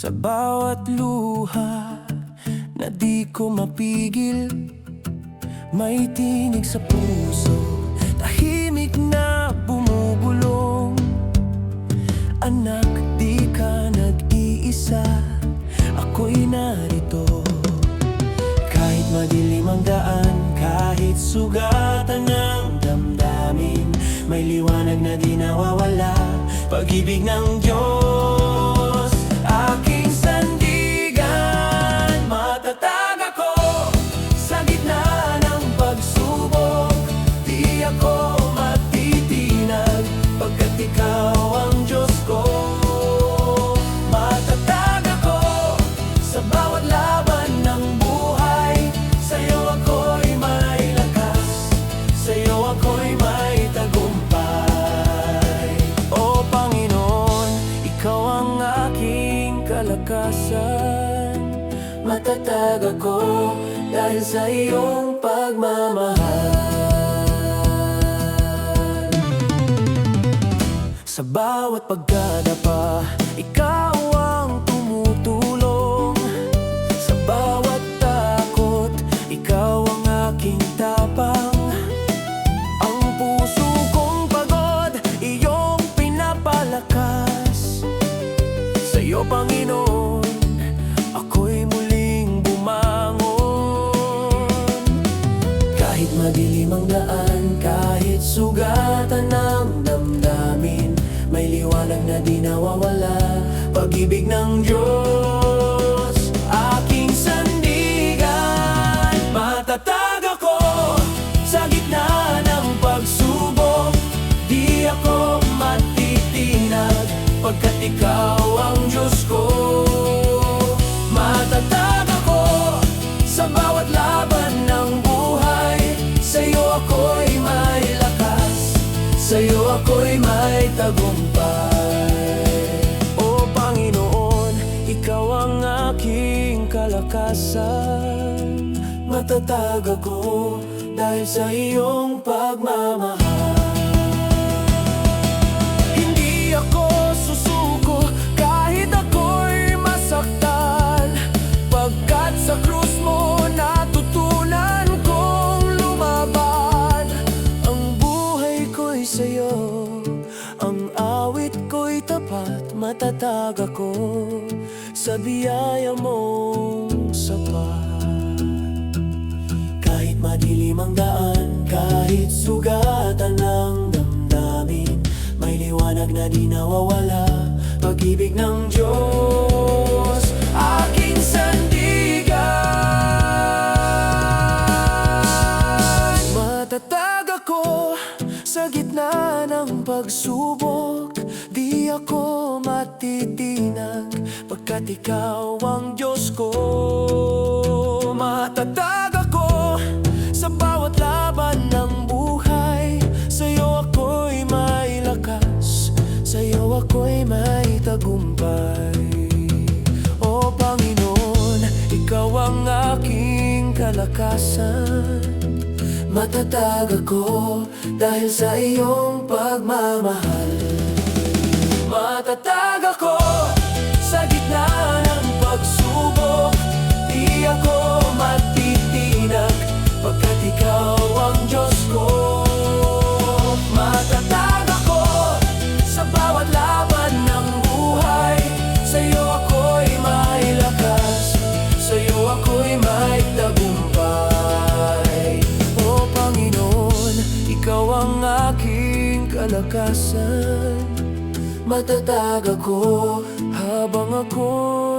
Sa bawat luha na di ko mapigil. May tinig sa puso Tahimik na bumubulong. Anak, di ka nag-iisa Ako'y narito. Kahit madilim ang daan Kahit sugatan ng damdamin May liwanag na di nawawala Pag-ibig ng Diyos Matatag ako dahil sa iyong pagmamahal. Sa bawat pagdadapa, ikaw ang tumutulong. Sa bawat takot, ikaw ang aking tapang. Ang puso kong pagod, iyong pinapalakas. Sa'yo, Panginoon, ako'y muling madilim ang daan, kahit sugatan ng damdamin. May liwanag na di nawawala, pag-ibig ng Diyos. Aking sandigan, matatag ako Sa gitna ng pagsubok, di ako matitinag Pagkat ikaw tagumpay O Panginoon, Ikaw ang aking kalakasan. Matatag ako dahil sa iyong pagmamahal Matatag ako sa biyaya mong sapat. Kahit madilim ang daan, kahit sugatan ng damdamin May liwanag na di nawawala, pag-ibig ng Diyos Aking sandigan. Matatag ako sa gitna ng pagsubok ako matitinag pagkat ikaw ang Diyos ko. Matatag ako sa bawat laban ng buhay. Sa'yo ako'y may lakas Sa'yo ako'y may tagumpay. O Panginoon, Ikaw ang aking kalakasan. Matatag ako dahil sa iyong pagmamahal Matatag ako sa gitna ng pagsubok. Di ako matitinag pagkat ikaw ang Diyos ko. Matatag ako sa bawat laban ng buhay. Sa'yo ako'y may lakas. Sa'yo ako'y may tagumpay. O Panginoon, Ikaw ang aking kalakasan Matatag ako habang ako'y